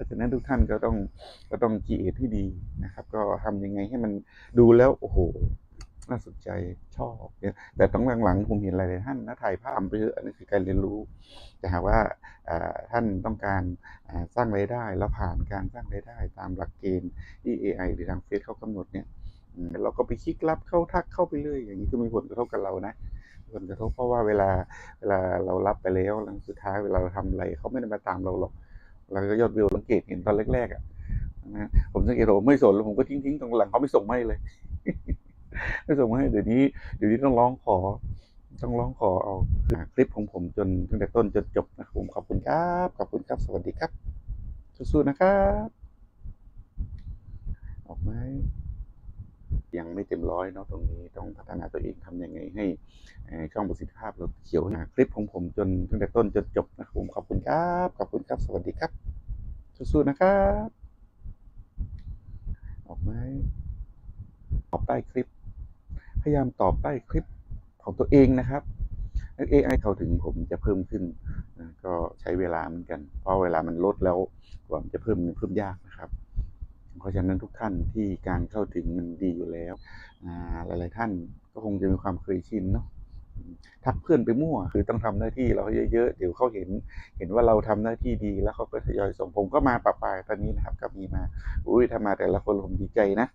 ราะฉะนั้นทุกท่านก็ต้องก็ต้องจีเอทให้ดีนะครับ ก็ทำยังไงให้มันดูแล้วโอ้โหน่าสนใจชอบแต่ต้องหลังๆผมเห็นหลายๆท่านนะถ่ายภาพไปเถอะอันนี้คือการเรียนรู้แต่หาว่าท่านต้องการสร้างรายได้ แล้วผ่านการสร้างรายได้ ตามหลักเกณฑ์ที่ AI หรือทางเฟซเขากำหนดเนี่ยเราก็ไปคลิกรับเข้าทักเข้าไปเลยอย่างนี้ก็มีผลกระทบกับเรานะผลกระทบเพราะว่าเวลาเวลาเรารับไปแล้วแล้วสุดท้ายเวลาเราทำอะไรเขาไม่ได้มาตามเราหรอก เราก็ยอดวิวสังเกตเห็นตอนแรกๆอะนะผมสังเกตผมไม่สนแล้วผมก็ทิ้งๆตรงหลังเขาไม่ส่งมาให้เลย ไม่ส่งมาให้เดี๋ยวนี้เดี๋ยวนี้ต้องร้องขอ ต้องร้องขอเอาคลิปของผมจนตั้งแต่ต้นจนจบนะครับผมขอบคุณครับขอบคุณครับ สวัสดีครับสู้ๆนะครับออกไหมยังไม่เต็มร้อยเนาะตรงนี้ต้องพัฒนาตัวเองทำยังไงให้ช่องประสิทธิภาพเราเขียวนะคลิปของผมจนตั้งแต่ต้นจนจบนะครับผมขอบคุณครับ ขอบคุณครับ สวัสดีครับ สู้ๆนะครับ ออกไหมตอบใต้คลิป พยายามตอบใต้คลิปของตัวเองนะครับแล้ว AI เข้าถึงผมจะเพิ่มขึ้น ก็ใช้เวลาเหมือนกัน เพราะเวลามันลดแล้วกว่าจะเพิ่มเพิ่มยากนะครับ เพราะฉะนั้นทุกท่านที่การเข้าถึงมันดีอยู่แล้ว หลาย ๆ ท่านก็คงจะมีความเคยชินเนาะ ทักเพื่อนไปมั่ว คือต้องทำหน้าที่เราเยอะๆ เดี๋ยวเขาเห็น เห็นว่าเราทำหน้าที่ดีแล้วเขาก็ทยอยส่งผมก็มาปรับปลายตอนนี้นะครับ ก็มีมา อุ้ยถ้ามาแต่ละคนผมดีใจนะ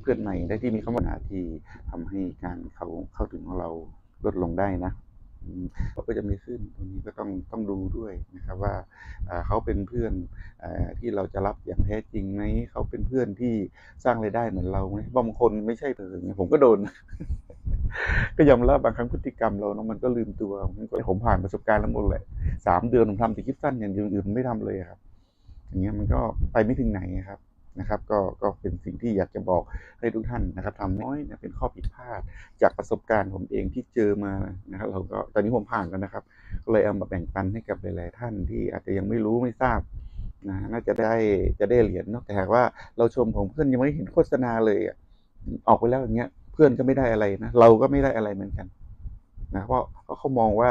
เพื่อนใหม่ได้ที่มีข้อมูลที่ทำให้การเขาเข้าถึงของเราลดลงได้นะเขาก็จะมีขึ้นตรงนี้ก็ต้องต้องดูด้วยนะครับว่าเขาเป็นเพื่อนอที่เราจะรับอย่างแท้จริงไหมเขาเป็นเพื่อนที่สร้างรายได้เหมือนเราไหมบางคนไม่ใช่เลยอย่างเงี้ยผมก็โดน ก็ยอมรับบางครั้งพฤติกรรมเราเนาะมันก็ลืมตัวมันก็ผมผ่านประสบการณ์แล้วหมดเลยสามเดือนผมทำแต่คลิปสั้นอย่างเดียวอื่นไม่ทำเลยครับ อย่างเงี้ยมันก็ไปไม่ถึงไหนครับนะครับ ก็ก็เป็นสิ่งที่อยากจะบอกให้ทุกท่านนะครับทำน้อยเนี่ยเป็นข้อผิดพลาด จากประสบการณ์ผมเองที่เจอมานะครับ เราก็ตอนนี้ผมผ่านกันนะครับ ก็เลยเอามาแบ่งปันให้กับหลายๆท่านที่อาจจะยังไม่รู้ไม่ทราบนะน่าจะได้จะได้เหรียญเนาะแต่หากว่าเราชมของเพื่อนยังไม่เห็นโฆษณาเลยอะออกไปแล้วอย่างเงี้ย เพื่อนก็ไม่ได้อะไรนะเราก็ไม่ได้อะไรเหมือนกันนะเพราะเพราะเขามองว่า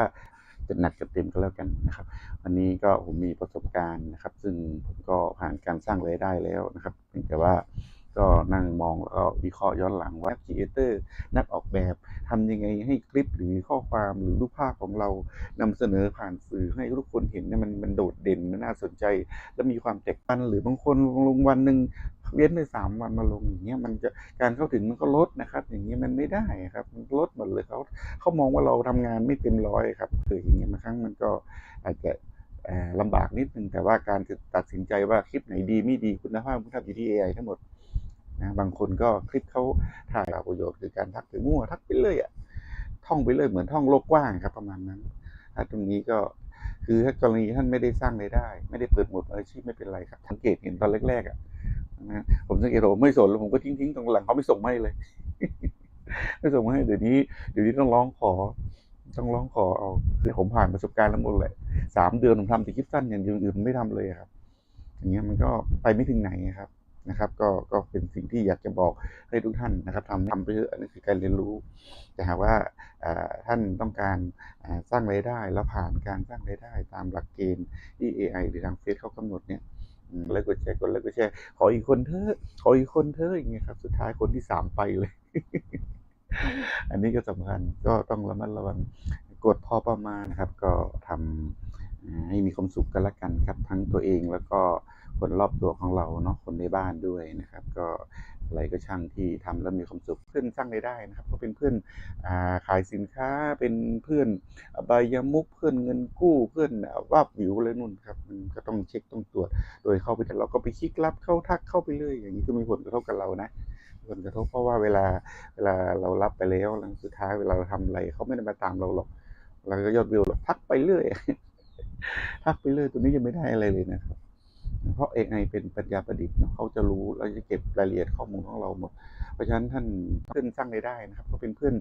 จะหนักจะเต็มก็แล้วกันนะครับ วันนี้ก็ผมมีประสบการณ์นะครับ ซึ่งผมก็ผ่านการสร้างรายได้แล้วนะครับเพียงแต่ว่า ก็นั่งมองแล้วก็วิเคราะห์ย้อนหลังว่าครีเอเตอร์นักออกแบบทำยังไงให้คลิปหรือข้อความหรือรูปภาพของเรานำเสนอผ่านสื่อให้ทุกคนเห็นเนี่ยมันมันโดดเด่นมันน่าสนใจ และมีความแตกต่างหรือบางคนลงวันหนึ่งเว้นไปสามวันมาลงอย่างเงี้ยมันจะการเข้าถึงมันก็ลดนะครับ อย่างเงี้ยมันไม่ได้ครับมันลดหมดเลยเขาเขามองว่าเราทำงานไม่เต็มร้อยครับคืออย่างเงี้ยบางครั้งมันก็อาจจะลำบากนิดนึงแต่ว่าการตัดสินใจว่าคลิปไหนดีไม่ดีคุณภาพคุณภาพอยู่ที่ AI ทั้งหมด นะบางคนก็คลิปเขาถ่ายเอาประโยชน์คือการทักไปมั่วทักไปเรื่อยอะท่องไปเรื่อยเหมือนท่องโลกกว้างครับประมาณนั้นถ้าตรงนี้ก็คือถ้ากรณีท่านไม่ได้สร้างรายได้ ไม่ได้เปิดหมดออาชีพไม่เป็นไรครับสังเกตเห็นตอนแรกๆอะนะผมสังเกตผมไม่สนแล้วผมก็ทิ้งๆตรงหลังเขาไม่ส่งมาให้เลยไม่ส่งมาให้เดี๋ยวนี้เดี๋ยวนี้ต้องร้องขอ ต้องร้องขอเอาคือผมผ่านประสบการณ์แล้วหมดเลยสามเดือนผมทำแต่คลิปสั้นอย่างอื่นไม่ทำเลยครับ อย่างเงี้ยมันก็ไปไม่ถึงไหนครับ นะครับก็ก็เป็นสิ่งที่อยากจะบอกให้ทุกท่านนะครับทำทำไปเถอะอันนี้คือการเรียนรู้แต่หากว่าท่านต้องการสร้างรายได้แล้วผ่านการสร้างรายได้ตามหลักเกณฑ์ที่ AI หรือทางเฟซเขากำหนดเนี่ยอืมแล้วกดแชร์กดแล้วก็แชร์ขออีกคนเถอะขออีกคนเถอะอย่างเงี้ยครับ สุดท้ายคนที่สามไปเลย อันนี้ก็สำคัญก็ต้องระมัดระวังกดพอประมาณนะครับ ก็ทำอ่า ให้มีความสุขกันละกันครับ ทั้งตัวเองแล้วก็คนรอบตัวของเราเนาะคนในบ้านด้วยนะครับ ก็อะไรก็ช่างที่ทำแล้วมีความสุขเพื่อนสร้างรายได้นะครับ ก็เป็นเพื่อนอาขายสินค้าเป็นเพื่อนอบายมุกเพื่อนเงินกู้เพื่อนว่าบวิวอะไรนู่นครับมันก็ต้องเช็คต้องตรวจ โดยเข้าไปแต่เราก็ไปคลิกรับเข้าทักเข้าไปเรื่อยอย่างนี้ก็มีผลกระทบกับเรานะผลกระทบเพราะว่าเวลาเวลาเรารับไปแล้วแล้วสุดท้ายเวลาเราทำอะไรเขาไม่ได้มาตามเราหรอกเราก็ยอดวิวหรอกทักไปเรื่อย ทักไปเรื่อยตัวนี้ยังไม่ได้อะไรเลยนะครับ เพราะ AI เป็นปัญญาประดิษฐ์เขาจะรู้เราจะเก็บรายละเอียดข้อมูลของเราหมด เพราะฉะนั้นท่านเพื่อนสร้างรายได้นะครับ ก็เป็นเพื่อน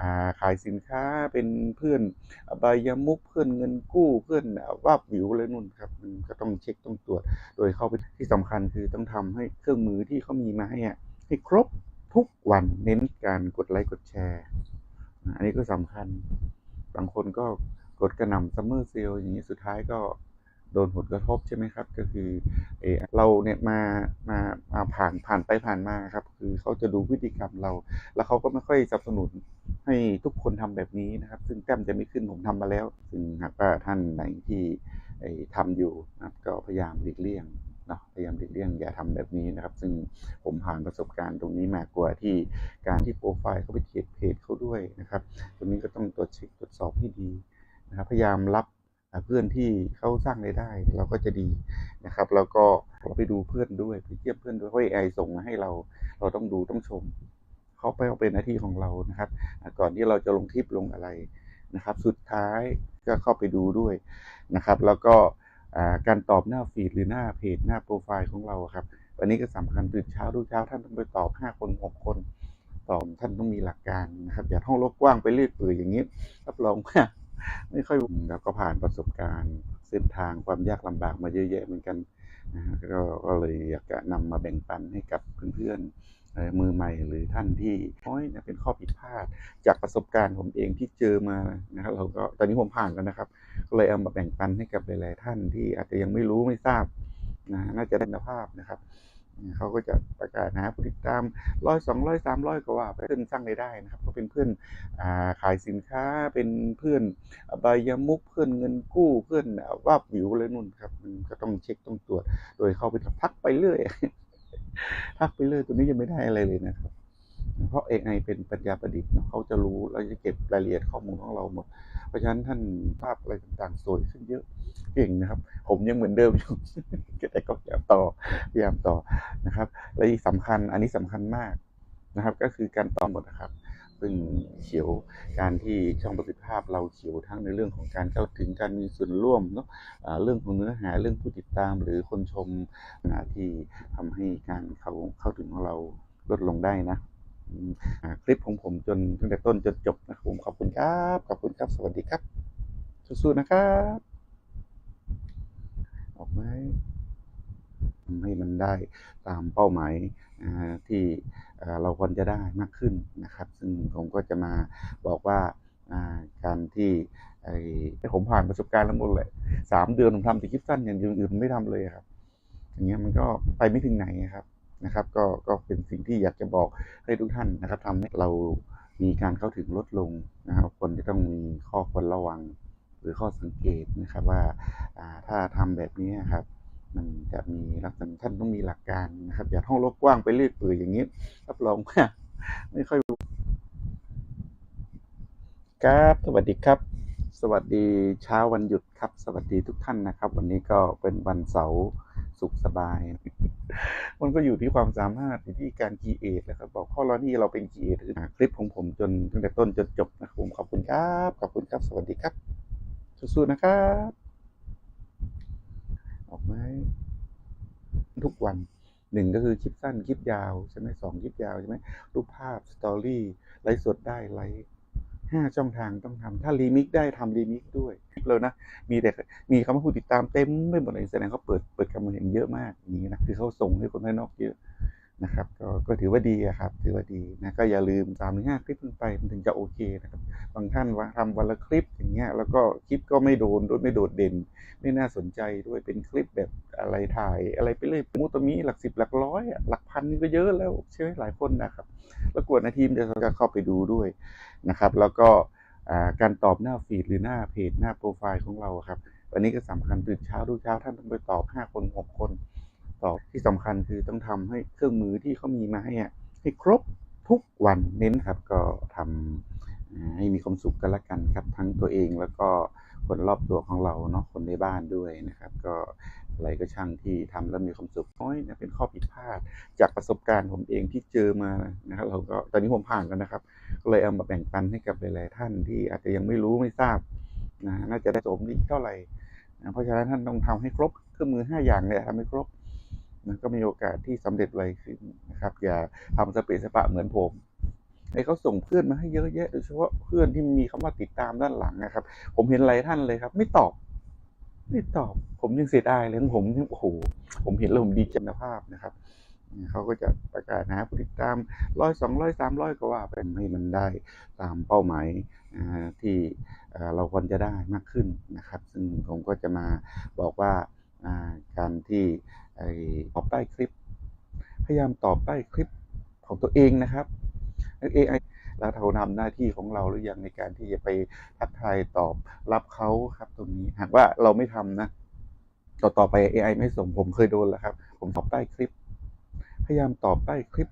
อาขายสินค้าเป็นเพื่อนอบายมุกเพื่อนเงินกู้เพื่อนว่าบิวอะไรนู่นครับมันก็ต้องเช็คต้องตรวจ โดยเข้าไปที่สำคัญคือต้องทำให้เครื่องมือที่เขามีมาให้อะให้ครบทุกวันเน้นการกดไลค์กดแชร์ อันนี้ก็สำคัญบางคนก็ กดกระหน่ำซัมเมอร์เซลอย่างนี้สุดท้ายก็โดนผลกระทบใช่ไหมครับ ก็คือเออเราเนี่ยมามามาผ่านผ่านไปผ่านมาครับ คือเขาจะดูพฤติกรรมเรา แล้วเขาก็ไม่ค่อยสนับสนุนให้ทุกคนทำแบบนี้นะครับ ซึ่งแต้มจะไม่ขึ้นผมทำมาแล้ว ซึ่งหากว่าท่านไหนที่ไอ้ทำอยู่นะครับก็พยายามหลีกเลี่ยงนะพยายามหลีกเลี่ยงอย่าทำแบบนี้นะครับ ซึ่งผมผ่านประสบการณ์ตรงนี้มากกว่าที่การที่โปรไฟล์เขาไปเทรดเพจเขาด้วยนะครับ ตรงนี้ก็ต้องตรวจเช็คตรวจสอบให้ดี นะครับพยายามรับเพื่อนที่เขาสร้างรายได้เราก็จะดีนะครับแล้วก็เราไปดูเพื่อนด้วยไปเทียบเพื่อนด้วยเพราะ AI ส่งมาให้เราเราต้องดูต้องชมเขาไปเอาเป็นหน้าที่ของเรานะครับ ก่อนที่เราจะลงคลิปลงอะไรนะครับ สุดท้ายก็เข้าไปดูด้วยนะครับ แล้วก็การตอบหน้าฟีดหรือหน้าเพจหน้าโปรไฟล์ของเราครับวันนี้ก็สำคัญตื่นเช้าทุกเช้าท่านต้องไปตอบ 5 คน 6 คนตอบท่านต้องมีหลักการนะครับอย่าท่องโลกกว้างไปเรื่อยเปื่อยอย่างนี้รับรองว่า ไม่ค่อยเราก็ผ่านประสบการณ์ เส้นทางความยากลำบากมาเยอะแยะเหมือนกันนะฮะก็ก็เลยอยากจะนำมาแบ่งปันให้กับเพื่อนๆมือใหม่หรือท่านที่น้อยเนี่ยเป็นข้อผิดพลาด จากประสบการณ์ผมเองที่เจอมานะครับเราก็ตอนนี้ผมผ่านแล้วนะครับ ก็เลยเอามาแบ่งปันให้กับหลายๆท่านที่อาจจะยังไม่รู้ไม่ทราบนะน่าจะได้คุณภาพนะครับ เขาก็จะประกาศหาผู้ติดตามร้อยสองร้อยสามร้อยก็ว่าไปเพื่อนสร้างรายได้นะครับก็เป็นเพื่อนอาขายสินค้าเป็นเพื่อนใบายมุกเพื่อนเงินกู้เพื่อนว่าบวิวเลยนู่นครับมันก็ต้องเช็คต้องตรวจ โดยเข้าไปทักไปเรื่อยทักไปเรื่อยตัวนี้ยังไม่ได้อะไรเลยนะครับ เพราะ AI เป็นปัญญาประดิษฐ์เนอะเขาจะรู้แล้วจะเก็บรายละเอียดข้อมูลของเราหมด เพราะฉะนั้นท่านภาพอะไรต่างๆ สวยขึ้นเยอะเก่งนะครับ ผมยังเหมือนเดิมอยู่แต่ก็พยายามต่อพยายามต่อนะครับและอีกสำคัญอันนี้สำคัญมากนะครับ ก็คือการต่อหมดนะครับซึ่งเขียวการที่ช่องประสิทธิภาพเราเขียวทั้งในเรื่องของการเข้าถึงการมีส่วนร่วมเนาะเรื่องของเนื้อหาเรื่องผู้ติดตามหรือคนชมที่ทำให้การเข้าเข้าถึงของเราลดลงได้นะ คลิปของผมจนตั้งแต่ต้นจนจบนะครับผมขอบคุณครับ ขอบคุณครับ สวัสดีครับ สู้ๆนะครับ ออกไหมทำให้มันได้ตามเป้าหมายที่เราควรจะได้มากขึ้นนะครับ ซึ่งผมก็จะมาบอกว่าการที่ไอ้ผมผ่านประสบการณ์แล้วหมดเลยสามเดือนผมทำแต่คลิปสั้นอย่างอื่นไม่ทำเลยครับ อย่างเงี้ยมันก็ไปไม่ถึงไหนครับ นะครับก็ก็เป็นสิ่งที่อยากจะบอกให้ทุกท่านนะครับทำให้เรามีการเข้าถึงลดลงนะครับคนจะต้องมีข้อควรระวังหรือข้อสังเกตนะครับว่าถ้าทำแบบนี้ครับมันจะมีลักษณะท่านต้องมีหลักการนะครับ อย่าท่องโลกกว้างไปเรื่อยเปื่อยอย่างนี้รับรองว่าไม่ค่อยรู้ครับสวัสดีครับ สวัสดีเช้าวันหยุดครับ สวัสดีทุกท่านนะครับ วันนี้ก็เป็นวันเสาร์ สุขสบาย มันก็อยู่ที่ความสามารถอยู่ที่การคีเอทนะครับ บอกข้อเรานี่เราเป็นคีเอทคลิปของผมจนตั้งแต่ต้นจนจบนะครับผมขอบคุณครับ ขอบคุณครับ สวัสดีครับ สู้ๆนะครับ ออกไหมทุกวันหนึ่งก็คือคลิปสั้นคลิปยาวใช่ไหมสองคลิปยาวใช่ไหมรูปภาพสตอรี่ไลฟ์สดได้ไลฟ์ ห้าช่องทางต้องทำถ้ารีมิกได้ทำรีมิกด้วยเลยนะ มีแต่มีคำว่าผู้ติดตามเต็มไม่หมดเลยแสดงเขาเปิดเปิดคำเห็นเยอะมากอย่างนี้นะคือเขาส่งให้คนภายนอกเยอะ นะครับก็ก็ถือว่าดีครับ ถือว่าดีนะก็อย่าลืมสามถึงห้าคลิปขึ้นไปมันถึงจะโอเคนะครับ บางท่านว่าทำวันละคลิปอย่างเงี้ยแล้วก็คลิปก็ไม่โดนด้วยไม่โดดเด่น ไม่น่าสนใจด้วยเป็นคลิปแบบอะไรถ่าย อะไรไปเลยมุตมีหลักสิบหลักร้อยหลักพันนี่ก็เยอะแล้วใช่ไหมหลายคนนะครับแล้วกวดนาทีมจะเข้าไปดูด้วยนะครับ แล้วก็การตอบหน้าฟีดหรือหน้าเพจหน้าโปรไฟล์ของเราครับวันนี้ก็สำคัญตื่นเช้าทุกเช้าท่านต้องไปตอบ 5 คน 6 คน ตอบที่สำคัญคือต้องทำให้เครื่องมือที่เขามีมาให้ให้ครบทุกวันเน้นครับก็ทำอ่าให้มีความสุขกันละกันครับ ทั้งตัวเองแล้วก็คนรอบตัวของเราเนาะคนในบ้านด้วยนะครับ ก็อะไรก็ช่างที่ทำแล้วมีความสุขน้อยนี่ยเป็นข้อผิดพลาด จากประสบการณ์ผมเองที่เจอมานะครับเราก็ตอนนี้ผมผ่านแล้วนะครับ ก็เลยเอามาแบ่งปันให้กับหลายๆท่านที่อาจจะยังไม่รู้ไม่ทราบนะน่าจะได้สมนี้เท่าไหร่นะเพราะฉะนั้นท่านต้องทำให้ครบเครื่องมือ 5 อย่างเลยทำให้ครบ นะก็มีโอกาสที่สำเร็จไวขึ้นนะครับ อย่าทำสเปซสปะเหมือนผมไอ้เขาส่งเพื่อนมาให้เยอะแยะโดยเฉพาะเพื่อนที่มีคำว่าติดตามด้านหลังนะครับ ผมเห็นหลายท่านเลยครับ ไม่ตอบ ไม่ตอบ ผมยังเสียดายเลยผมโอ้โหผมเห็นแล้วผมดีจในภาพนะครับเขาก็จะประกาศหาผู้ติดตามร้อยสองร้อยสามร้อยก็ว่าไปให้มันได้ตามเป้าหมายที่เราควรจะได้มากขึ้นนะครับ ซึ่งผมก็จะมาบอกว่า การที่ตอบใต้คลิป พยายามตอบใต้คลิปของตัวเองนะครับ AI แล้วเราทำหน้าที่ของเราหรือยังในการที่จะไปทักทายตอบรับเขาครับ ตรงนี้หากว่าเราไม่ทำนะต่อต่อไป AI ไม่ส่งผมเคยโดนแล้วครับ ผมตอบใต้คลิป พยายามตอบใต้คลิป